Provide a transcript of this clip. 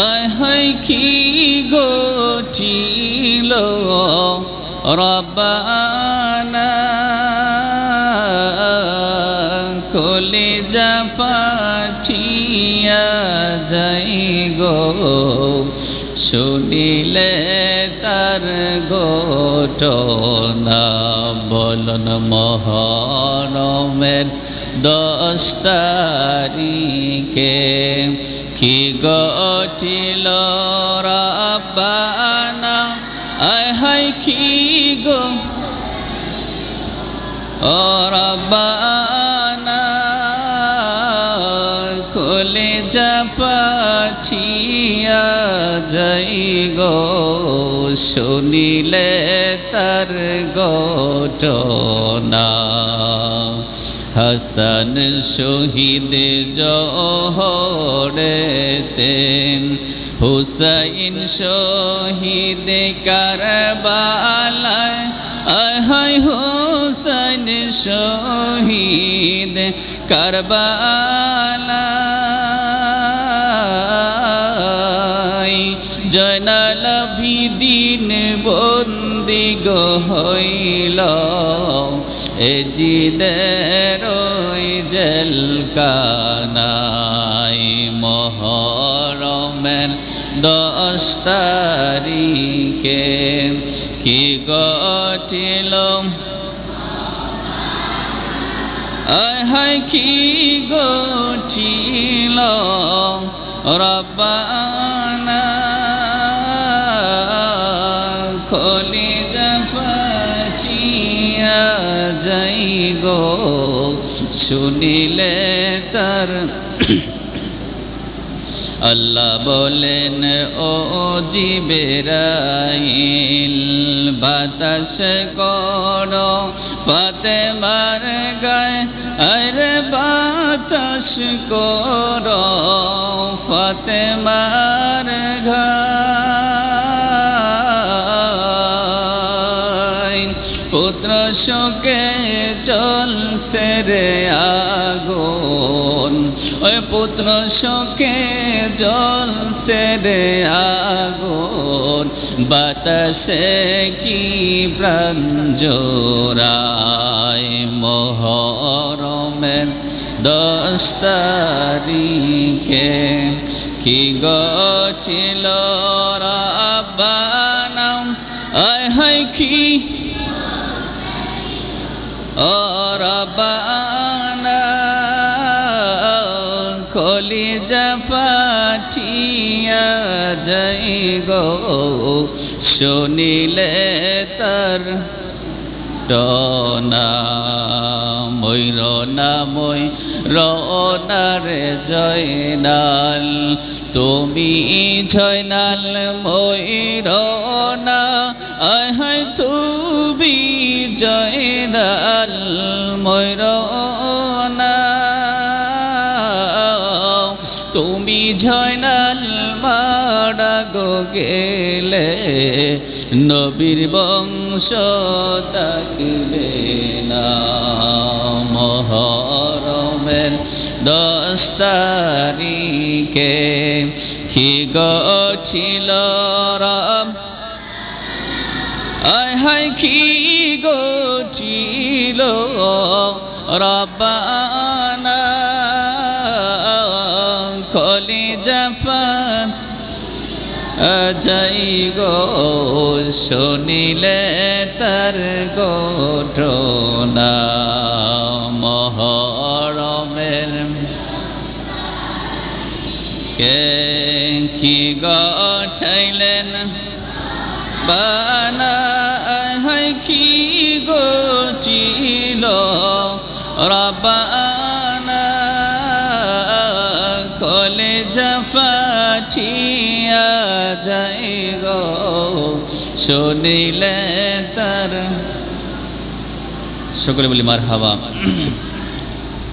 আয় হায় কি গঠিল রব্বানা শুনিলে তার ঘটনা, বলন মহরমের দশ তারিখে কি গঠিল রাব্বানা? আয় হায়, কি গো? ও রাব্বানা খোলে জাফাঠিয়া যাই গো শুনিলে তার ঘটনা। হাসান শহীদ জহরেতে হুসাইন শহীদ কারবালায় আহাই হুসাইন শহীদ কারবালায়। জয়নাল দিন বন্দি গো হইল এ জিদের জেলকানাই মহরমের দশ তারিখে কি আয় হায়, কি গঠিল রব্বানা শুনিলে তার আল্লাহ বলেন, ও জিবেরাইল, বাতাস করো, ফাতেমার গায়ে আরে বাতাস করো, ফাতেমার গায় পুত্র শোকে জল সেরে আগুন। ওই পুত্র শোকে জল সেরে আগুন। বাতাসে কি প্রাণ জোড়ায় মহরমের দশ তারিখে? কি গঠিল রাব্বানাম? আয় হায়, কি ও রবানা কলি জাফাঠিয়া যাই গো, শুনিলে তার ডনা মই রনারে জয়নাল, তুমি জয়নাল ময়ূর না আহাই তুমি জয়নাল ময়ূর তুমি জয়নাল মারা গো গেলে, নবীর বংশ থাকবে না, মহরমের দশ তারিখে কি গছিল রাম হায় কি গছিল রব্বানা? খলি জাফান যাই গো শুনিলে তার ঘটনা। কে কি গঠাইলেন বানা রবানা কলে জফাঠিয়া যাই গো। শুনিলে তার সকলে বলি মার হাওয়া